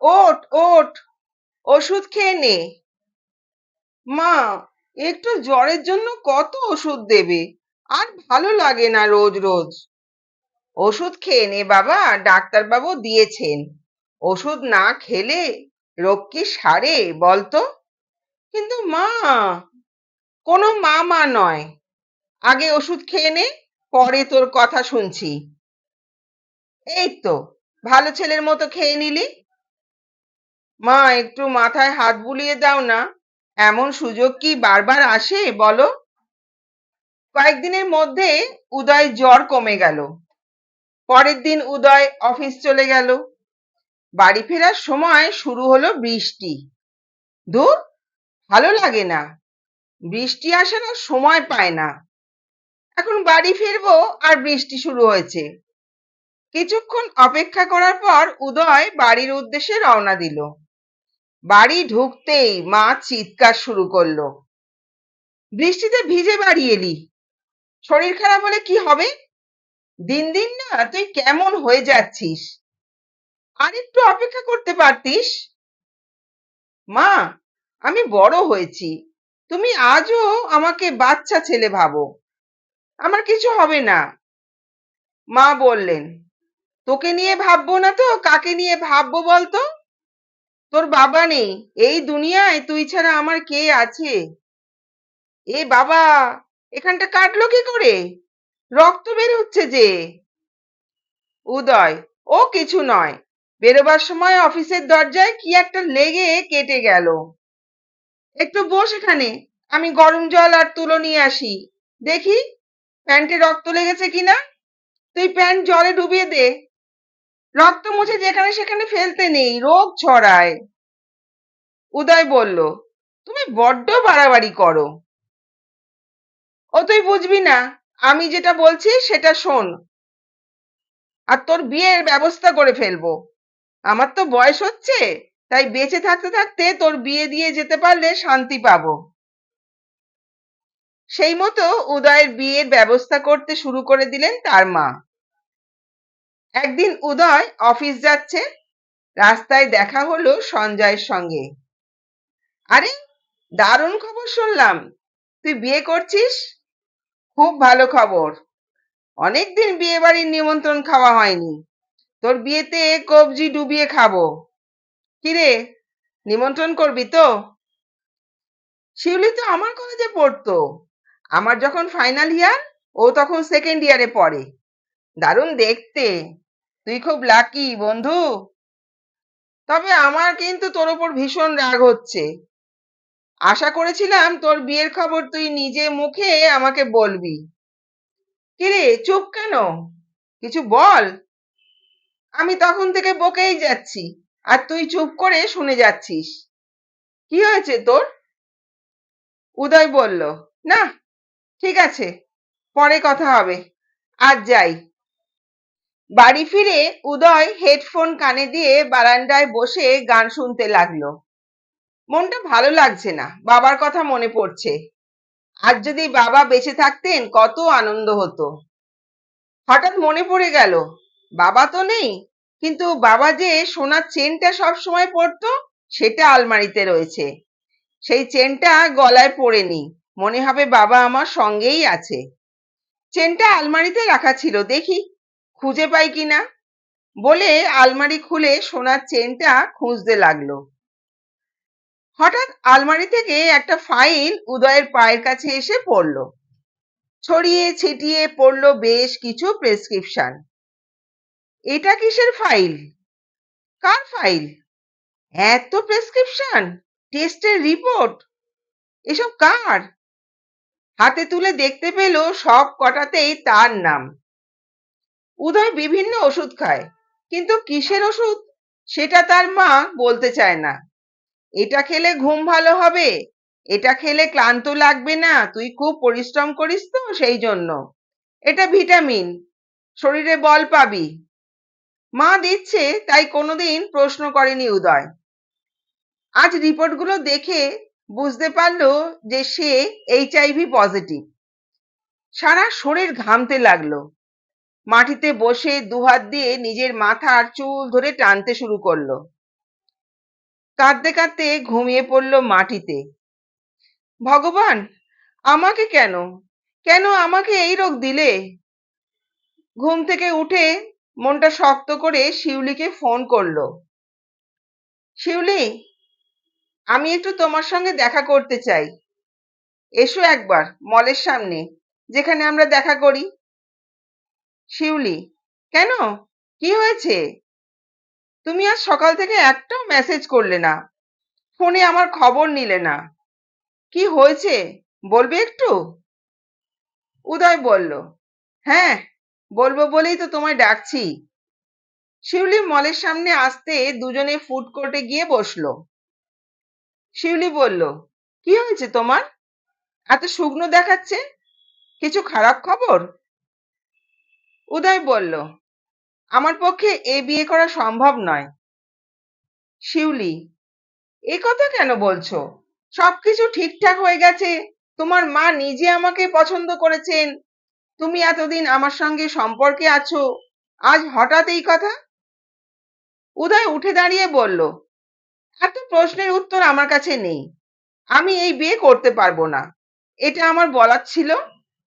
ওঠ ওঠ ওষুধ খেয়ে নে। মা, একটু জ্বরের জন্য কত ওষুধ দেবে? আর ভালো লাগে না রোজ রোজ। ওষুধ খেয়ে নে বাবা, ডাক্তারবাবু দিয়েছেন। ওষুধ না খেলে রোগ কি সারে, বলতো? কিন্তু মা, কোনো মা মা নয়। আগে ওষুধ খেয়ে নে, পরে তোর কথা শুনছি। এই তো, ভালো ছেলের মতো খেয়ে নিলি। মা, একটু মাথায় হাত বুলিয়ে দাও না। এমন সুযোগ কি বারবার আসে, বলো? কয়েকদিনের মধ্যে উদয় জ্বর কমে গেল। পরের দিন উদয় অফিস চলে গেল। বাড়ি ফেরার সময় শুরু হলো বৃষ্টি। দূর ভালো লাগে না। বৃষ্টি আসার আর সময় পায় না। এখন বাড়ি ফিরবো আর বৃষ্টি শুরু হয়েছে। কিছুক্ষণ অপেক্ষা করার পর উদয় বাড়ির উদ্দেশ্যে রওনা দিল। বাড়ি ঢুকতেই মা চিৎকার শুরু করল। বৃষ্টিতে ভিজে বাড়ি এলি। শরীর খারাপ হলে কি হবে? দিন দিন না তুই কেমন হয়ে যাচ্ছিস? আর একটু অপেক্ষা করতে পারতিস? মা, আমি বড় হয়েছি। তুমি আজও আমাকে বাচ্চা ছেলে ভাবো। আমার কিছু হবে না। মা বললেন, তোকে নিয়ে ভাববো না তো? কাকে নিয়ে ভাববো বলতো? তোর বাবা নেই? এই দুনিয়ায় তুই ছাড়া আমার কে আছে? এ বাবা, এখানটা কাটলো কি করে? রক্ত বের হচ্ছে যে। উদয়, ও কিছু নয়। বেরোবার সময় অফিসের দরজায় কি একটা লেগে কেটে গেল। একটু বস এখানে, আমি গরম জল আর তুলো নিয়ে আসি। দেখি, প্যান্টে রক্ত লেগেছে কিনা? তুই প্যান্ট জলে ডুবিয়ে দে। রক্ত মুছে যেখানে সেখানে ফেলতে নেই, রোগ ছড়ায়। উদয় বলল, তুমি বড্ড বাড়াবাড়ি করো। ও তুই বুঝবি না, আমি যেটা বলছি সেটা শোন। আর তোর বিয়ের ব্যবস্থা করে ফেলব। আমার তো বয়স হচ্ছে, তাই বেঁচে থাকতে থাকতে তোর বিয়ে দিয়ে যেতে পারলে শান্তি পাবো। সেই মতো উদয়ের বিয়ের ব্যবস্থা করতে শুরু করে দিলেন তার মা। একদিন উদয় অফিস যাচ্ছে, রাস্তায় দেখা হলো সঞ্জয়ের সঙ্গে। আরে, দারুণ খবর শুনলাম। তুই বিয়ে করছিস? খুব ভালো খবর। অনেকদিন বিয়ে বাড়ির নিমন্ত্রণ খাওয়া হয়নি। তোর বিয়েতে কবজি ডুবিয়ে খাব। কিরে, নিমন্ত্রণ করবি তো? শিউলি তো আমার কলেজে পড়তো। আমার যখন ফাইনাল ইয়ার ও তখন সেকেন্ড ইয়ারে পড়ে। দারুণ দেখতে। তুই খুব লাকি বন্ধু। তবে আমার কিন্তু তোর ওপর ভীষণ রাগ হচ্ছে। আশা করেছিলাম তোর বিয়ের খবর তুই নিজে মুখে আমাকে বলবি। কিরে, চুপ কেন? কিছু বল। আমি তখন থেকে বকেই যাচ্ছি, আর তুই চুপ করে শুনে যাচ্ছিস। কি হয়েছে তোর? উদয় বলল, না, ঠিক আছে, পরে কথা হবে। আজ যাই। বাড়ি ফিরে উদয় হেডফোন কানে দিয়ে বারান্দায় বসে গান শুনতে লাগল। মনটা ভালো লাগছে না, বাবার কথা মনে পড়ছে। আজ যদি বাবা বেঁচে থাকতেন, কত আনন্দ হতো। হঠাৎ মনে পড়ে গেল, বাবা তো নেই, কিন্তু বাবা যে সোনার চেনটা সব সময় পরতো, সেটা আলমারিতে রয়েছে। সেই চেনটা গলায় পড়েনি, মনে হবে বাবা আমার সঙ্গেই আছে। চেনটা আলমারিতে রাখা ছিল, দেখি খুঁজে পাই কিনা? বলে আলমারি খুলে সোনার চেনটা খুঁজতে লাগল। হঠাৎ আলমারি থেকে একটা ফাইল উদয়ের পায়ের কাছে এসে পড়ল। ছড়িয়ে ছিটিয়ে পড়ল বেশ কিছু প্রেসক্রিপশন। এটা কিসের ফাইল? কার ফাইল? এত প্রেসক্রিপশন? টেস্টের রিপোর্ট? এসব কার? হাতে তুলে দেখতে পেল সব কটাতেই তার নাম। উদয় বিভিন্ন ওষুধ খায়, কিন্তু কিসের ওষুধ? সেটা তার মা বলতে চায় না। এটা খেলে ঘুম ভালো হবে, এটা খেলে ক্লান্ত লাগবে না, তুই খুব পরিশ্রম করিস তো সেই জন্য। এটা ভিটামিন, শরীরে বল পাবি। মা দিচ্ছে, তাই কোনোদিন প্রশ্ন করেনি উদয়। আজ রিপোর্টগুলো দেখে বুঝতে পারল যে সে এইচআইভি পজিটিভ সারা শরীর ঘামতে লাগল। মাটিতে বসে দুহাত দিয়ে নিজের মাথার চুল ধরে টানতে শুরু করল। কাঁদতে কাঁদতে ঘুমিয়ে পড়ল মাটিতে। ভগবান, আমাকে কেন? কেন আমাকে এই রোগ দিলে? ঘুম থেকে উঠে মনটা শক্ত করে শিউলিকে ফোন করল। শিউলি, আমি একটু তোমার সঙ্গে দেখা করতে চাই। এসো একবার, মলের সামনে, যেখানে আমরা দেখা করি। শিউলি। কেন? কি হয়েছে? তুমি আজ সকাল থেকে একটাও মেসেজ করলে না। ফোনে আমার খবর নিলে না। কি হয়েছে? বলবে একটু? উদয় বলল হ্যাঁ বলব বলেই তো তোমায় ডাকছি। শিউলি মলের সামনে আসতে দুজনে ফুড কোর্টে গিয়ে বসল। শিউলি বলল, কি হয়েছে তোমার? এত শুকনো দেখাচ্ছে? কিছু খারাপ খবর? উদয় বলল, আমার পক্ষে এ বিয়ে করা সম্ভব নয়। শিউলি, এ কথা কেন বলছো? সবকিছু ঠিকঠাক হয়ে গেছে। তোমার মা নিজে আমাকে পছন্দ করেছেন। তুমি এতদিন আমার সঙ্গে সম্পর্কে আছো। আজ হঠাৎ এই কথা? উদয় উঠে দাঁড়িয়ে বলল এত প্রশ্নের উত্তর আমার কাছে নেই। আমি এই বিয়ে করতে পারব না। এটা আমার বলার ছিল,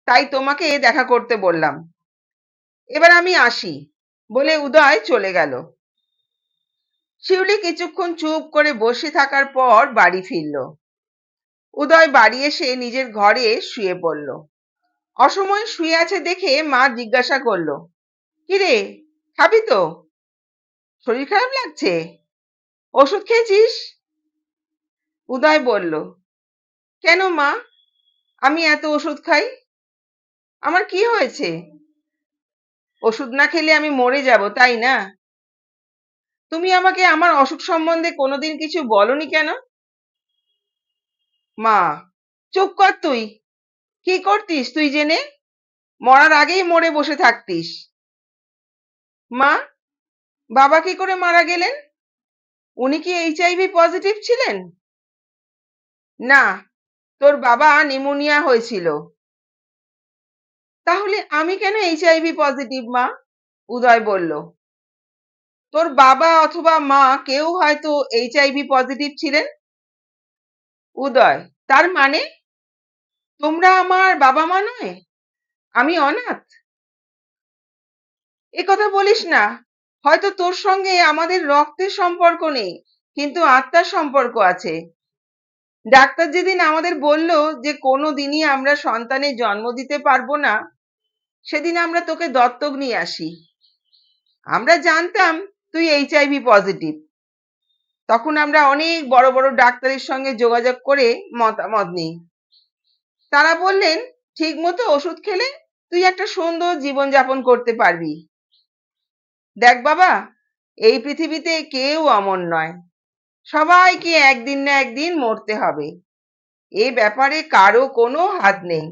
তাই তোমাকে এ দেখা করতে বললাম। এবার আমি আসি, বলে উদয় চলে গেল। শিউলি কিছুক্ষণ চুপ করে বসে থাকার পর বাড়ি ফিরল। উদয় বাড়ি এসে নিজের ঘরে শুয়ে পড়ল। অসময়ে শুয়ে আছে দেখে মা জিজ্ঞাসা করল, কিরে, খাবি তো? শরীর খারাপ লাগছে? ওষুধ খেয়েছিস? উদয় বলল, কেন মা? আমি এত ওষুধ খাই। আমার কি হয়েছে? ওষুধ না খেলে আমি মরে যাব, তাই না? তুমি আমাকে আমার অসুখ সম্বন্ধে কোনোদিন কিছু বলনি কেন? মা, চুপ কর তুই। কি করতিস তুই জেনে? মরার আগেই মরে বসে থাকতিস। মা, বাবা কি করে মারা গেলেন? উনি কি এইচআইভি পজিটিভ ছিলেন? না, তোর বাবা নিমোনিয়া হয়েছিল। তাহলে আমি কেন এইচআইভি পজিটিভ মা? উদয় বলল। তোর বাবা অথবা মা কেউ হয়তো এইচআইভি পজিটিভ ছিলেন? উদয়, তার মানে? তোমরা আমার বাবা মা নয়? আমি অনাথ? এ কথা বলিস না। হয়তো তোর সঙ্গে আমাদের রক্তের সম্পর্ক নেই, কিন্তু আত্মার সম্পর্ক আছে। ডাক্তার যেদিন আমাদের বলল যে কোনো দিনই আমরা সন্তানের জন্ম দিতে পারব না, সেদিন আমরা তোকে দত্তক নিয়ে আসি। আমরা জানতাম তুই এইচআইভি পজিটিভ। তখন আমরা অনেক বড় বড় ডাক্তারের সঙ্গে যোগাযোগ করে মতামত নিই। তারা বললেন, ঠিক মতো ওষুধ খেলে তুই একটা সুন্দর জীবনযাপন করতে পারবি। দেখ বাবা, এই পৃথিবীতে কেউ অমর নয়। সবাইকে একদিন না একদিন মরতে হবে। এ ব্যাপারে কারও কোনো হাত নেই।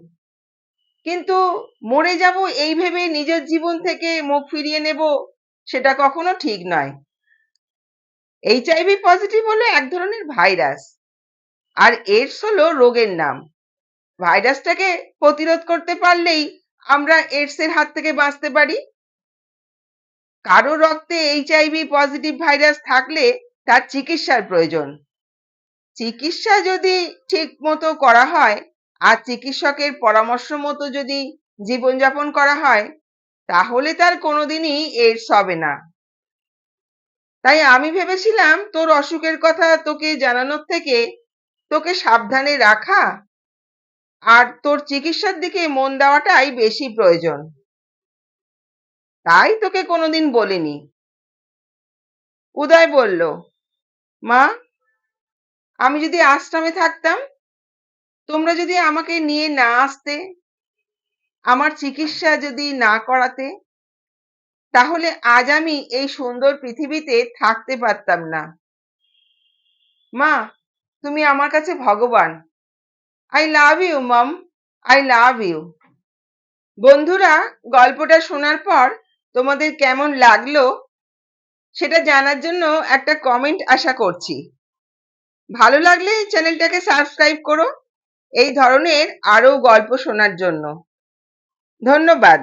কিন্তু মরে যাব এই ভেবে নিজের জীবন থেকে মুখ ফিরিয়ে নেব, সেটা কখনো ঠিক নয়। এইচআইভি পজিটিভ হলো এক ধরনের ভাইরাস, আর এডস হলো রোগের নাম। ভাইরাসটাকে প্রতিরোধ করতে পারলেই আমরা এইডস এর হাত থেকে বাঁচতে পারি। কারও রক্তে এইচআইভি পজিটিভ ভাইরাস থাকলে তার চিকিৎসার প্রয়োজন। চিকিৎসা যদি ঠিক মতো করা হয় আর চিকিৎসকের পরামর্শ মতো যদি জীবনযাপন করা হয়, তাহলে তার কোনোদিনই এইডস হবে না। তাই আমি ভেবেছিলাম তোর অসুখের কথা তোকে জানানোর থেকে তোকে সাবধানে রাখা আর তোর চিকিৎসার দিকে মন দেওয়াটাই বেশি প্রয়োজন। তাই তোকে কোনোদিন বলিনি। উদয় বলল মা, আমি যদি আশ্রমে থাকতাম, তোমরা যদি আমাকে নিয়ে না আসতে, আমার চিকিৎসা যদি না করাতে, তাহলে আজ আমি এই সুন্দর পৃথিবীতে থাকতে পারতাম না। মা, তুমি আমার কাছে ভগবান। I love you mum I love you বন্ধুরা, গল্পটা শোনার পর তোমাদের কেমন লাগল সেটা জানার জন্য একটা কমেন্ট আশা করছি। ভালো লাগলে চ্যানেলটাকে সাবস্ক্রাইব করো। এই ধরনের আরও গল্প শোনার জন্য। ধন্যবাদ।